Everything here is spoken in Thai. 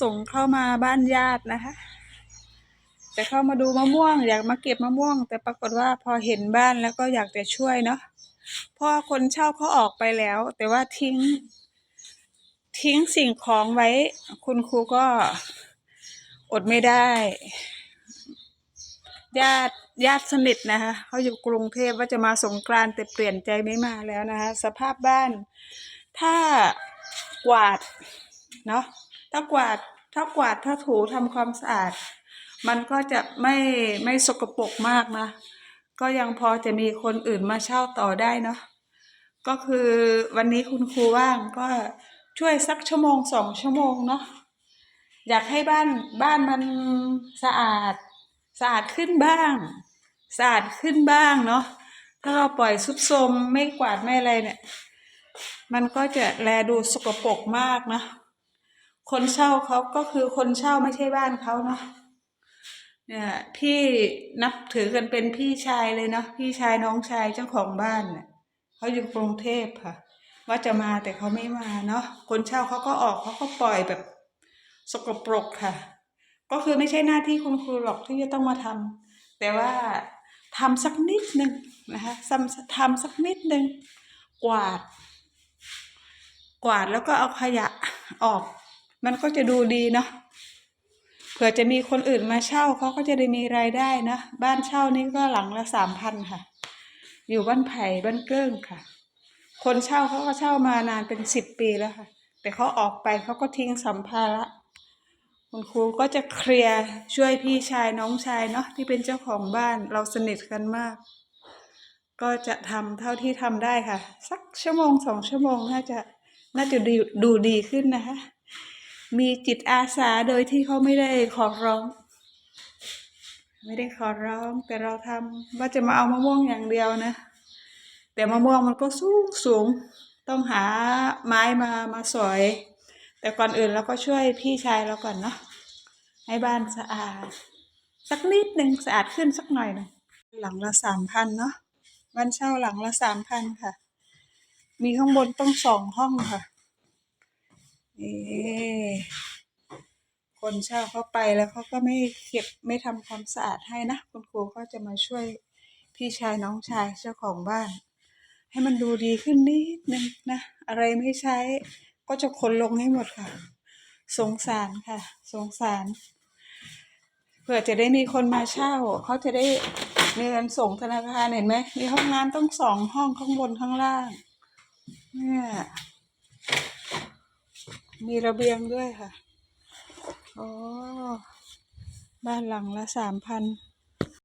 ส่งเข้ามาบ้านญาตินะคะ จะเข้ามาดูมะม่วง อยากมาเก็บมะม่วง แต่ปรากฏว่าพอเห็นบ้านแล้วก็อยากจะช่วยเนาะเพราะว่าคนเช่าเขาออกไปแล้ว แต่ว่าทิ้ง ทิ้งสิ่งของไว้ คุณครูก็อดไม่ได้ ญาติญาติสนิทนะคะเขาอยู่กรุงเทพว่าจะมาสงกรานต์แต่เปลี่ยนใจไม่มาแล้วนะคะ สภาพบ้าน ถ้ากวาดเนาะ ถ้ากวาดถ้ากวาดถ้าถูทำความสะอาด มันก็จะไม่ไม่สกปรกมากนะ ก็ยังพอจะมีคนอื่นมาเช่าต่อได้เนาะก็คือวันนี้คุณครูว่างก็ช่วยสักชั่วโมงสองชั่วโมงเนาะอยากให้บ้านบ้านมันสะอาดสะอาดขึ้นบ้างสะอาดขึ้นบ้างเนาะถ้าเราปล่อยสุดโทมไม่กวาดไม่อะไรเนี่ย มันก็จะแลดูสกปรกมากนะ คนเช่าเขาก็คือคนเช่าไม่ใช่บ้านเขาเนาะเนี่ยพี่นับถือกันเป็นพี่ชายเลยเนาะพี่ชายน้องชายเจ้าของบ้านเนี่ยเขาอยู่กรุงเทพค่ะ ว่าจะมาแต่เขาไม่มาเนาะคนเช่าเขาก็ออกเขาก็ปล่อยแบบสกปรกค่ะ ก็คือไม่ใช่หน้าที่คุณครูหรอกที่จะต้องมาทำแต่ว่าทำสักนิดหนึ่งนะคะทำทำสักนิดหนึ่งกวาด กวาดแล้วก็เอาขยะออก มันก็จะดูดีเนาะเผื่อจะมีคนอื่นมาเช่าเขาก็จะได้มีรายได้นะบ้านเช่านี่ก็หลังละสามพันค่ะ อยู่บ้านไผ่บ้านเกิ้งค่ะ คนเช่าเขาก็เช่ามานานเป็นสิบปีแล้วค่ะ แต่เขาออกไปเขาก็ทิ้งสัมภาระคุณครูก็จะเคลียร์ช่วยพี่ชายน้องชายเนาะที่เป็นเจ้าของบ้านเราสนิทกันมาก ก็จะทำเท่าที่ทำได้ค่ะ สักชั่วโมงสองชั่วโมงน่าจะน่าจะดูดูดีขึ้นนะคะ มีจิตอาสาโดยที่เขาไม่ได้ขอร้อง ไม่ได้ขอร้อง แต่เราทำว่าจะมาเอามะม่วงอย่างเดียวนะ แต่มะม่วงมันก็สูงสูง ต้องหาไม้มามาสอย แต่ก่อนอื่นเราก็ช่วยพี่ชายเราก่อนเนาะให้บ้านสะอาด สักนิดหนึ่งสะอาดขึ้นสักหน่อยหนึ่งหลังละสามพันเนาะบ้านเช่าหลังละสามพันค่ะ มีข้างบนต้องสองห้องค่ะ เอคนเช่าเขาไปแล้วเขาก็ไม่เก็บไม่ทำความสะอาดให้นะ คุณครูก็จะมาช่วยพี่ชายน้องชายเจ้าของบ้าน ให้มันดูดีขึ้นนิดนึงนะ อะไรไม่ใช้ ก็จะขนลงให้หมดค่ะ สงสารค่ะ สงสารเผื่อจะได้มีคนมาเช่า เขาจะได้มีเงินส่งธนาคารเห็นไหมมีห้องน้ำต้องสองห้องข้างบนข้างล่าง เนี่ย มีระเบียงด้วยค่ะ อ๋อ บ้านหลังละสามพัน